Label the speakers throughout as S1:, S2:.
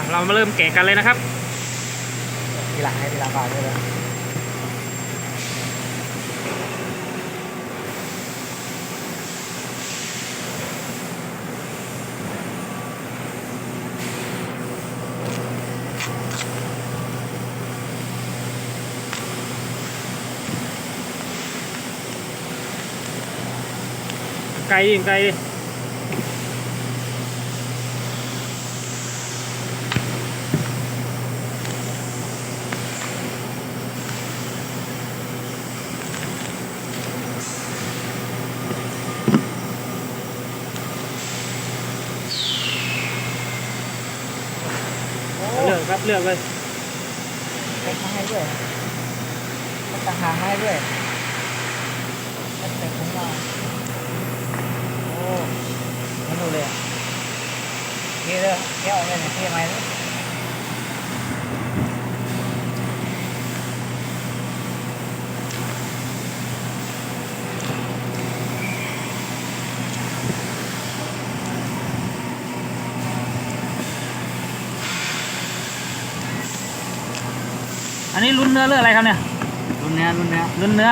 S1: อะเรามาเริ่มแกะกันเลยนะครับ
S2: ทีหลังให้ทีหลังก่อนเลยเลย
S1: ไกลดิไกลดิ ครับเลือกเลย
S2: เล็กมาให้ด้วยต่างหากให้ด้วยเต็มของเราโอ้ไม่รู้เลยอะเท่เลยเท่ออกเลยเนี่ยเท่ไหม นี่ย
S1: อันนี้ลุ้นเนื้อเลือกอะไรครับเนี่ย
S2: รุ่นเนี้ยรุ่นเนี้ย
S1: ลุ้นเนื้อ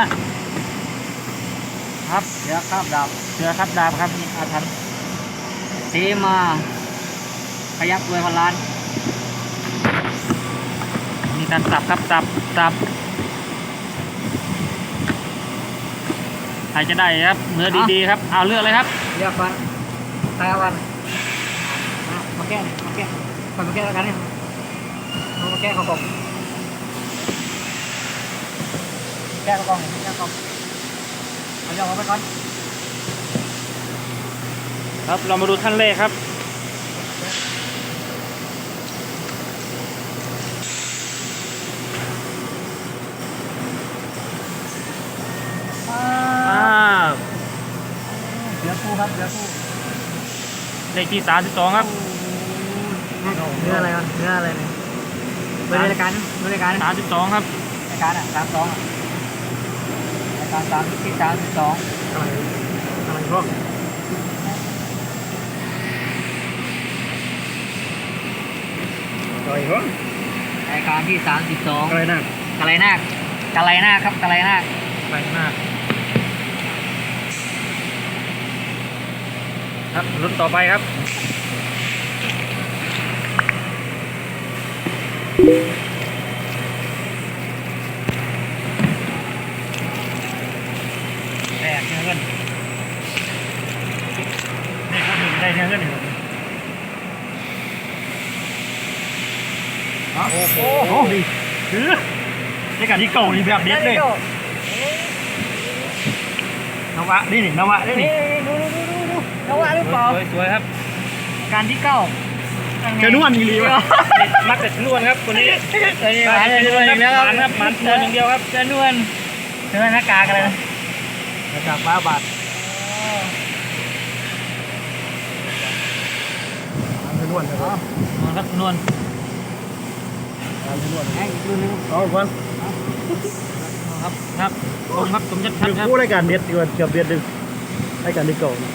S2: ครับเดี๋ยวข้ามดาบ
S1: เสือครับดาบครับนี่อาถรรพ์
S2: ซีมาพยักรวยพันล้าน
S1: มีการสับครับสับสับใครจะได้ครับเนื้อดีๆครับเอาเลือกเลยครับ
S2: เรียกกันใครเอากันมามาแก้เนี่ยมาแก้มามาแก้แล้วกันเนี่ยมามาแก้เขากล่อง แก้เขากล่องแก้เขากล่องเอายอมเอาไปก่อน
S1: ครับเรามาดูท่านแรกครับ
S2: อ่า
S1: อ่า
S2: เดี๋ยวคู่ครับเดี๋ยวคู่
S1: เลขที่สามสิบสองครับ
S2: เนื้ออะไรวะเนื้ออะไรเนี่ยเบอร์รายการเบอร์รายการ
S1: สามสิบสองครับ
S2: รายการอะสามสองรา ยการสามที่สามสิบสอง
S1: อะไรอะไรพวก
S2: ต่อยเหรอรายการที่สามสิบสอง
S1: อะไรนะ
S2: กะไรนาคกะไรนาคครับกะไรนาค
S1: ไปมากครับรุ่นต่อไปครับ
S2: แตกเนื้อเงิน
S1: นี่พูดถึงได้เนื้อเงินอยู่
S2: โอ้โห
S1: โอ้ดีถือในการที่เก่านี่แบบเด็ดเลยนวะนี่นี่นวะนี่
S2: นี่
S1: นี่
S2: ดูดูดูดูนวะหรือเปล่า
S1: สวยสวยครับ
S2: การที่เก้า
S1: ชนวนอีหลีวะมักแต่ชนวนครับคนนี้
S2: เฮ้ยหวานจะนวลอีกแล้ว
S1: หวานครับหวานชนวนอย่างเดียวครับ
S2: จะนวลเนื้อหน้ากากอะไรนะ
S1: มาจากฟ้าบาท ชนวนครับครับชนวน
S2: ไอ้อีกรุ่นนึง
S3: เอาก่อน
S1: ครับครับผมครับผมจะชัด
S3: คือ
S1: ครับ
S3: คู่รายการเด็ดดีกว่าเกือบเด็ดดึงรายการที่เก่านะ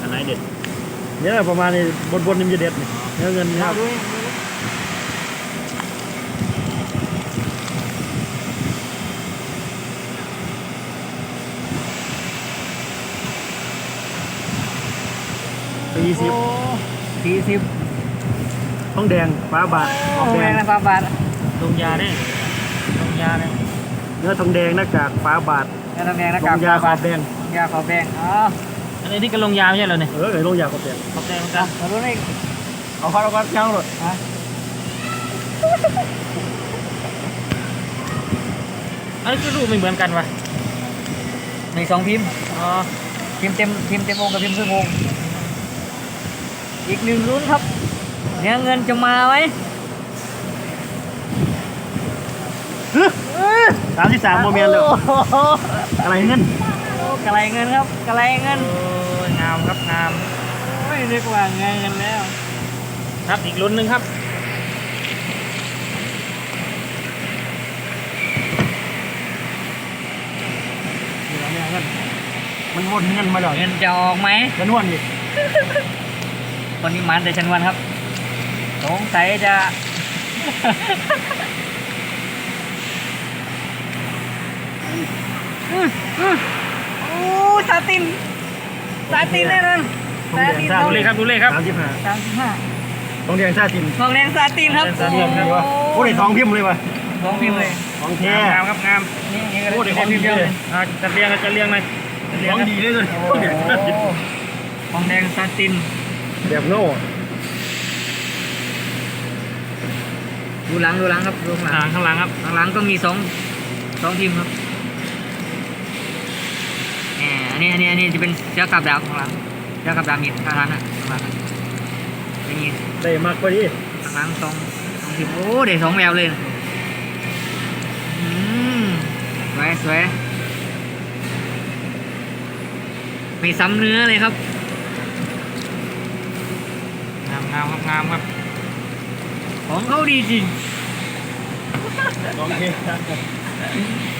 S1: อันไหนเด็ด
S3: เนี่ยประมาณนี้บนบนๆนี่มันจะเด็ดนี่เนื้อเงินนี่ค
S2: เอา
S3: รับ
S2: ดู
S3: สี่สิบ
S2: สี่สิบ
S3: ท้องแดงฟ้าบาทอ
S2: โอ้
S3: อก
S2: แพ
S3: แด
S2: ง
S3: ง
S2: นะฟ้าบาท
S1: ลงยาเนี่ยลงยาเนี่ย
S3: เนื้อทองแดงหน้ากากฟ้าบาท
S2: เนื้อแดงหน้า
S3: ล
S2: กาก
S3: งยาข
S2: ฟ้า
S3: อ
S2: บาท
S3: บแดง
S2: ยาขอบแดงอ๋อ
S1: อันนี้ก็ลงยาไม่ใช่เหรอเนี่ย
S3: เออไอ้ลงยาขอบแดง
S1: ขอบใจเหมือนกัน
S2: มาดูนี่
S3: เอาฟันเอาฟันย่างเลย
S2: ฮะ
S1: อันนี้ก็รูปไม่เหมือนกันวะ
S2: มีสองพิมพ์
S1: อ๋อ
S2: พิมพ์เต็มพิมพ์เต็มวงกับพิมพ์ครึ่งวง อีกหนึ่งรุ่นครับเนื้อเงินจะมาไหม
S3: สามสิบสามโมเมนต์เลย
S2: โอ้โห
S3: อะไรเงิน
S2: โอ้กระไรเงินครับกระไรเงิน
S1: โอ้ยงามครับงาม
S2: ไม่นึกว่าเงินกันแล้ว
S1: ครับอีกรุ่นหนึ่งครับ
S3: เนื้อเงินมันวนเงินมาเลย
S2: เงินจะออกไหม
S3: จะนวลอีก
S2: วันนี้มันแต่ชันวันครับ
S1: สงสัยจะ
S2: อืมอืมโอ้ซาตินซาตินแน่นอนซาติน
S1: ดูเลขครับดูเลขครับ
S3: สามสิบห้า
S2: สามสิบห้า
S3: ต้องเรียนชาติน
S2: ทองแดงซาตินครับ
S1: ซาตินครับ
S3: วะโอ้ได้ทองพิมพ์เลยวะ
S2: ทองพิมพ์เลย
S3: ของแท้
S1: งามครับงาม
S2: นี่นี่ก็
S3: โอ้
S2: ได้
S3: เดี๋ยวของดีเลย
S1: อ่าจะเรียงจะเรียงเลยจะเรีย
S3: ข
S1: ง
S3: อง
S1: ครับ
S3: ดีเลยเลย
S2: โอ้โหทองแดงซาติน
S3: แบบโง่
S2: ดูหลังดูหลังครับดูข้างหลั
S1: อ่างข้างหลังครับ
S2: ข้างหลังก็มีสองสองพิมพ์ครับแหมอันนี้อันนี้อันนี้จะเป็นเสื้อกับดาวข้างหลังเสื้อกับดาวมีข้างหลังอะข้างหลังอะเป็นอย่างนี้
S3: ได้มากกว่านี้
S2: ข้างหลังสองสองพิมพ์โอ้ได้สองแววเลยนะอืมสวยสวยไม่ซ้ำเนื้อเลยครับ
S1: งามงามครับงามครับ
S2: ของเขาดีจริง
S3: ของแท้